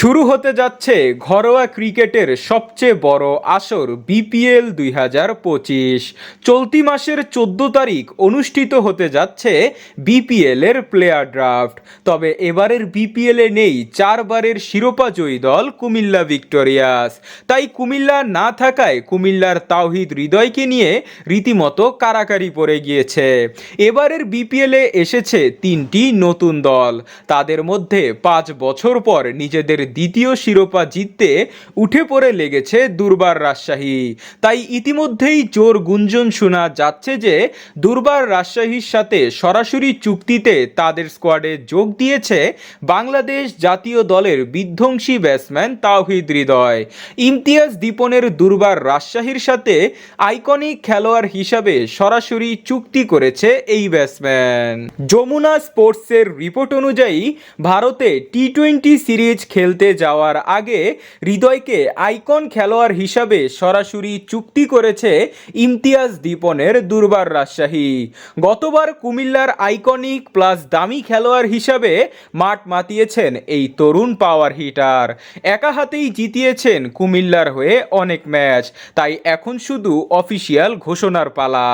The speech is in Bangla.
শুরু হতে যাচ্ছে ঘরোয়া ক্রিকেটের সবচেয়ে বড় আসর বিপিএল দুই হাজার পঁচিশ। চলতি মাসের চোদ্দ তারিখ অনুষ্ঠিত হতে যাচ্ছে বিপিএল এর প্লেয়ার ড্রাফট। তবে এবারের বিপিএল নেই চারবারের শিরোপা জয়ী দল কুমিল্লা ভিক্টোরিয়াস। তাই কুমিল্লা না থাকায় কুমিল্লার তাওহিদ হৃদয়কে নিয়ে রীতিমতো কারাকারি পড়ে গিয়েছে। এবারের বিপিএল এসেছে তিনটি নতুন দল। তাদের মধ্যে পাঁচ বছর পর নিজেদের দ্বিতীয় শিরোপা জিততে উঠে পড়ে লেগেছে দুর্বার রাজশাহী। তাই ইতিমধ্যেই জোর গুঞ্জন শোনা যাচ্ছে যে দুর্বার রাজশাহীর সাথে সরাসরি চুক্তিতে তাদের স্কোয়াডে যোগ দিয়েছে বাংলাদেশ জাতীয় দলের বিধ্বংসী ব্যাটসম্যান তাওহিদ হৃদয়। ইমতিয়াজ দীপনের দুর্বার রাজশাহীর সাথে আইকনিক খেলোয়াড় হিসাবে সরাসরি চুক্তি করেছে এই ব্যাটসম্যান। যমুনা স্পোর্টসের রিপোর্ট অনুযায়ী ভারতে টি টোয়েন্টি সিরিজ খেলতে যাওয়ার আগে হৃদয়কে আইকন খেলোয়াড় হিসাবে সরাসরি চুক্তি করেছে ইমতিয়াজ দীপনের দুর্বার রাজশাহী। গতবার কুমিল্লার আইকনিক প্লাস দামি খেলোয়াড় হিসাবে মাঠ মাতিয়েছেন এই তরুণ পাওয়ার হিটার। একা হাতেই জিতিয়েছেন কুমিল্লার হয়ে অনেক ম্যাচ, তাই এখন শুধু অফিসিয়াল ঘোষণার পালা।